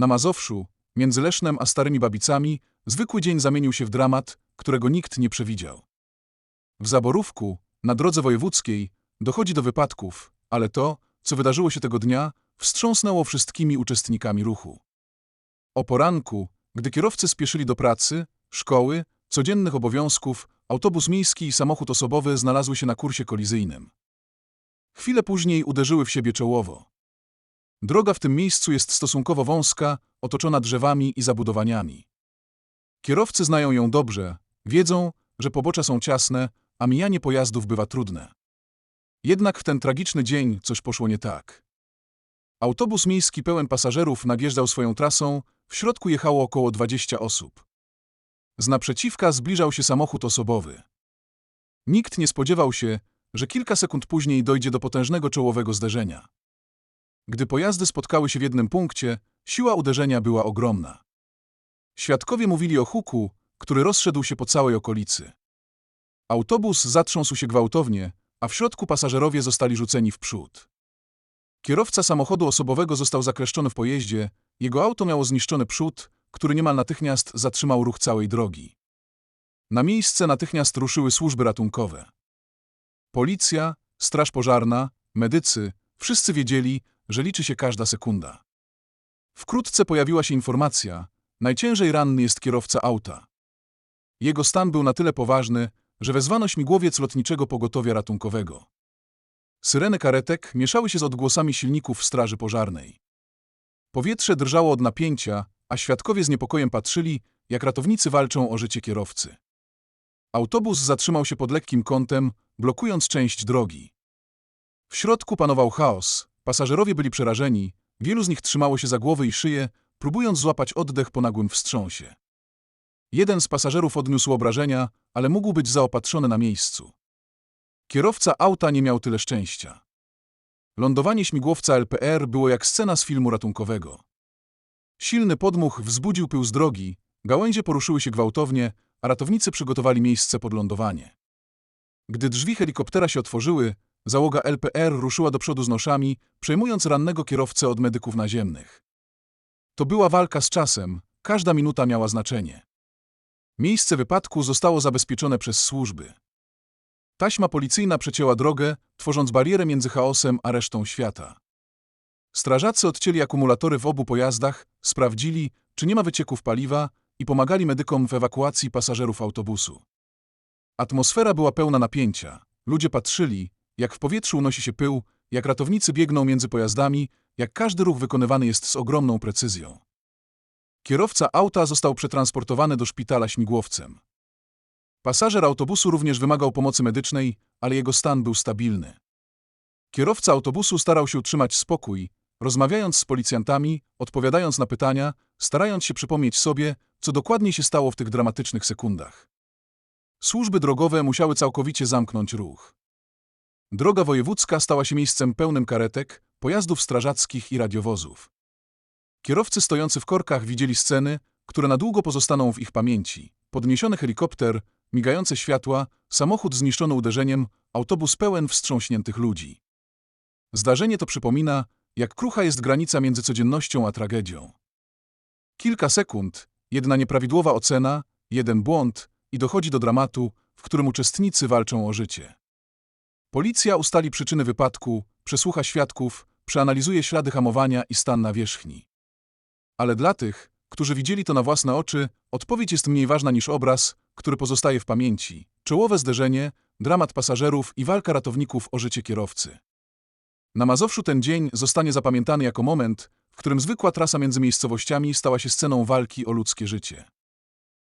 Na Mazowszu, między Lesznem a Starymi Babicami, zwykły dzień zamienił się w dramat, którego nikt nie przewidział. W Zaborówku, na drodze wojewódzkiej, dochodzi do wypadków, ale to, co wydarzyło się tego dnia, wstrząsnęło wszystkimi uczestnikami ruchu. O poranku, gdy kierowcy spieszyli do pracy, szkoły, codziennych obowiązków, autobus miejski i samochód osobowy znalazły się na kursie kolizyjnym. Chwilę później uderzyły w siebie czołowo. Droga w tym miejscu jest stosunkowo wąska, otoczona drzewami i zabudowaniami. Kierowcy znają ją dobrze, wiedzą, że pobocza są ciasne, a mijanie pojazdów bywa trudne. Jednak w ten tragiczny dzień coś poszło nie tak. Autobus miejski pełen pasażerów nadjeżdżał swoją trasą, w środku jechało około 20 osób. Z naprzeciwka zbliżał się samochód osobowy. Nikt nie spodziewał się, że kilka sekund później dojdzie do potężnego czołowego zderzenia. Gdy pojazdy spotkały się w jednym punkcie, siła uderzenia była ogromna. Świadkowie mówili o huku, który rozszedł się po całej okolicy. Autobus zatrząsł się gwałtownie, a w środku pasażerowie zostali rzuceni w przód. Kierowca samochodu osobowego został zakleszczony w pojeździe, jego auto miało zniszczony przód, który niemal natychmiast zatrzymał ruch całej drogi. Na miejsce natychmiast ruszyły służby ratunkowe. Policja, straż pożarna, medycy, wszyscy wiedzieli, że liczy się każda sekunda. Wkrótce pojawiła się informacja, najciężej ranny jest kierowca auta. Jego stan był na tyle poważny, że wezwano śmigłowiec lotniczego pogotowia ratunkowego. Syreny karetek mieszały się z odgłosami silników straży pożarnej. Powietrze drżało od napięcia, a świadkowie z niepokojem patrzyli, jak ratownicy walczą o życie kierowcy. Autobus zatrzymał się pod lekkim kątem, blokując część drogi. W środku panował chaos, pasażerowie byli przerażeni, wielu z nich trzymało się za głowy i szyję, próbując złapać oddech po nagłym wstrząsie. Jeden z pasażerów odniósł obrażenia, ale mógł być zaopatrzony na miejscu. Kierowca auta nie miał tyle szczęścia. Lądowanie śmigłowca LPR było jak scena z filmu ratunkowego. Silny podmuch wzbudził pył z drogi, gałęzie poruszyły się gwałtownie, a ratownicy przygotowali miejsce pod lądowanie. Gdy drzwi helikoptera się otworzyły, załoga LPR ruszyła do przodu z noszami, przejmując rannego kierowcę od medyków naziemnych. To była walka z czasem, każda minuta miała znaczenie. Miejsce wypadku zostało zabezpieczone przez służby. Taśma policyjna przecięła drogę, tworząc barierę między chaosem a resztą świata. Strażacy odcięli akumulatory w obu pojazdach, sprawdzili, czy nie ma wycieków paliwa i pomagali medykom w ewakuacji pasażerów autobusu. Atmosfera była pełna napięcia. Ludzie patrzyli, jak w powietrzu unosi się pył, jak ratownicy biegną między pojazdami, jak każdy ruch wykonywany jest z ogromną precyzją. Kierowca auta został przetransportowany do szpitala śmigłowcem. Pasażer autobusu również wymagał pomocy medycznej, ale jego stan był stabilny. Kierowca autobusu starał się utrzymać spokój, rozmawiając z policjantami, odpowiadając na pytania, starając się przypomnieć sobie, co dokładnie się stało w tych dramatycznych sekundach. Służby drogowe musiały całkowicie zamknąć ruch. Droga wojewódzka stała się miejscem pełnym karetek, pojazdów strażackich i radiowozów. Kierowcy stojący w korkach widzieli sceny, które na długo pozostaną w ich pamięci. Podniesiony helikopter, migające światła, samochód zniszczony uderzeniem, autobus pełen wstrząśniętych ludzi. Zdarzenie to przypomina, jak krucha jest granica między codziennością a tragedią. Kilka sekund, jedna nieprawidłowa ocena, jeden błąd i dochodzi do dramatu, w którym uczestnicy walczą o życie. Policja ustali przyczyny wypadku, przesłucha świadków, przeanalizuje ślady hamowania i stan nawierzchni. Ale dla tych, którzy widzieli to na własne oczy, odpowiedź jest mniej ważna niż obraz, który pozostaje w pamięci. Czołowe zderzenie, dramat pasażerów i walka ratowników o życie kierowcy. Na Mazowszu ten dzień zostanie zapamiętany jako moment, w którym zwykła trasa między miejscowościami stała się sceną walki o ludzkie życie.